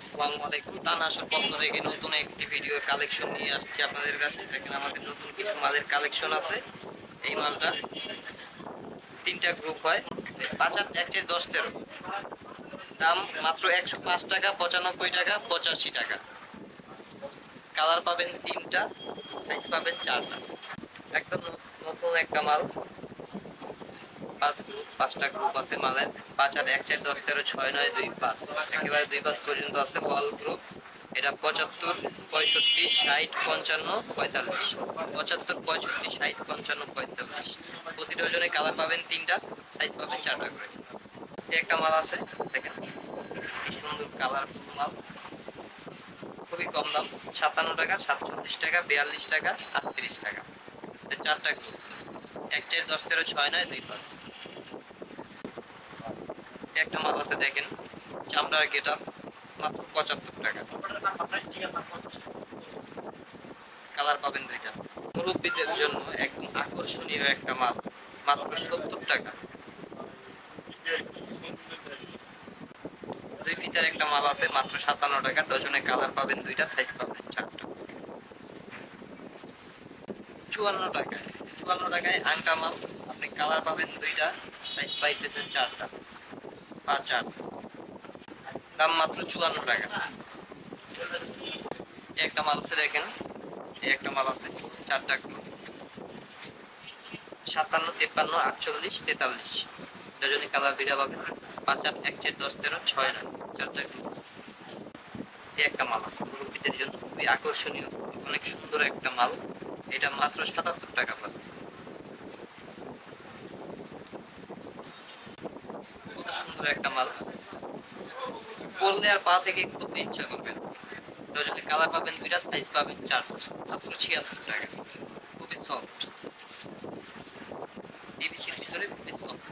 আসসালামু আলাইকুম। তানাসর পক্ষ থেকে নতুন একটি ভিডিও কালেকশন নিয়ে আসছি আপনাদের কাছে। দেখেন আমাদের নতুন কিছু মালের কালেকশন আছে। এই মালটা তিনটা গ্রুপ হয়। পাঁচ আট, এক চার, দশ, তেরো। দাম মাত্র একশো পাঁচ টাকা, পঁচানব্বই টাকা, পঁচাশি টাকা। কালার পাবেন তিনটা সাইজ পাবেন চারটা। একদম নতুন একটা মাল। পাঁচ গ্রুপ পাঁচটা গ্রুপ আছে মালের। পাঁচ আর এক চার দশ তেরো ছয় নয় দুই পাঁচ। একেবারে দুই পাঁচ পর্যন্ত আছে ওয়াল গ্রুপ এটা পঁচাত্তর, পঁয়ষট্টি, ষাট, পঞ্চান্ন, পঁয়তাল্লিশ। পঁচাত্তর, পঁয়ষট্টি, ষাট, পঞ্চান্ন, পঁয়তাল্লিশ। প্রতি ডজনে কালার পাবেন তিনটা সাইজ পাবেন চারটা করে। একটা মাল আছে, দেখেন। কি সুন্দর কালার মাল। খুবই কম দাম, সাতান্ন টাকা, সাতচল্লিশ টাকা, বিয়াল্লিশ টাকা, আটত্রিশ টাকা। চারটা গ্রুপ এক চার দশ তেরো ছয় নয় দুই পাঁচ। একটা মাল আছে দেখেন, চামড়ার গেটা, মাত্র পঁচাত্তর টাকা। কালার পাবেন দুইটা। মুরব্বীদের জন্য একদম আকর্ষণীয় একটা মাল, মাত্র সত্তর টাকা। দুই ফিতার একটা মাল আছে, মাত্র সাতান্ন টাকা। ডজনে কালার পাবেন দুইটা সাইজ পাবেন চারটা। চুয়ান্ন টাকা চুয়ান্ন টাকায় আংটা মাল, আপনি কালার পাবেন দুইটা সাইজ পাইতেছেন চারটা। পাঁচ চার দাম মাত্র চুয়ান্ন টাকা। একটা মাল আছে দেখেন। একটা মাল আছে চারটা গ্রুপ সাতান্ন, তেপ্পান্ন, আটচল্লিশ, তেতাল্লিশ। ডজনে কালার দুইটা পাবেন। পাঁচ, আট, এক, চার, দশ, তেরো, ছয়, নয়, চারটা গ্রুপ একটা মাল আছে। মুরব্বীদের জন্য খুবই আকর্ষণীয়। অনেক সুন্দর একটা মাল। এটা মাত্র সাতাত্তর টাকা পাবে সুন্দর একটা মাল পরলে আর পা থেকে খুব ইচ্ছা করবেন ডজনে কালার পাবেন দুইটা সাইজ পাবেন চার। মাত্র ছিয়াত্তর টাকা। খুবই সফট এবিসির ভিতরে খুবই সফট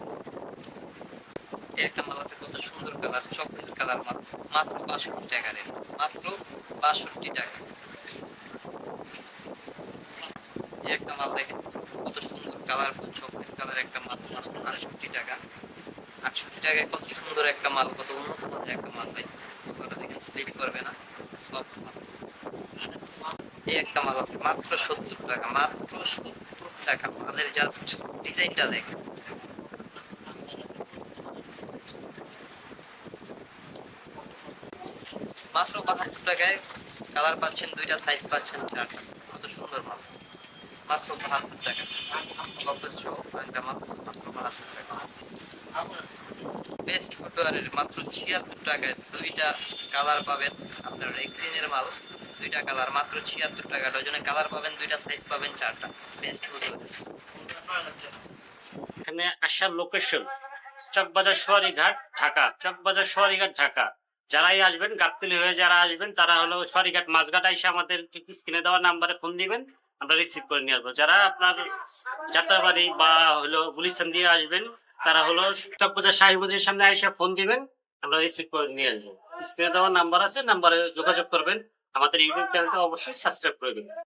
একটা মাল আছে, কত সুন্দর কালার, চকলেট কালার মাত্র মাত্র বাষট্টি টাকা রেট। মাত্র বাষট্টি টাকা। একটা মাল দেখেন, কত সুন্দর কালারফুল চকলেট কালার একটা মাত্র মাত্র আটষট্টি টাকা। আটষট্টি টাকায় কত সুন্দর একটা মাল, কত উন্নত মানের একটা মাল পাইছে ওটা দেখেন স্লিপ করবে না, সফট মাল। এই একটা মাল আছে, মাত্র সত্তর টাকা, মাত্র সত্তর টাকা। মালের জাস্ট ডিজাইনটা দেখেন। মাত্র বাহাত্তর টাকায় কালার পাচ্ছেন, দুইটা সাইজ পাচ্ছেন চারটা। কত সুন্দর মাল। মাত্র বাহাত্তর টাকা। বক্স সহ মাত্র মাত্র বাহাত্তর টাকা ফুটওয়ারের মাত্র ছিয়াত্তর টাকায় দুইটা কালার পাবেন আপনার এক্সচেঞ্জের মাল। দুইটা কালার, মাত্র ছিয়াত্তর টাকা। ডজনে কালার পাবেন, দুইটা সাইজ পাবেন, চারটা। বেস্ট ফুটওয়ার এখানে আসার লোকেশন চকবাজার সোয়ারিঘাট ঢাকা। চকবাজার সোয়ারিঘাট ঢাকা। যারাই আসবেন, গাবতলি হয়ে যারা আসবেন, তারা হলো সোয়ারিঘাট মাঝঘাট এসে আমাদের স্ক্রিনে দেওয়া নাম্বারে ফোন দিবেন, আমরা রিসিভ করে নিয়ে আসব। যারা আপনার যাত্রাবাড়ি বা হলো গুলিস্তান দিয়ে আসবেন তারা হলো চকবাজার সাহিবুদ্দিনের সামনে আইসা ফোন দিবেন, আমরা রিসিভ করে নিয়ে আসব। স্ক্রিনে দেওয়া নাম্বার আছে নাম্বারে যোগাযোগ করবেন। আমাদের ইউটিউব চ্যানেলটা অবশ্যই সাবস্ক্রাইব করে দিবেন।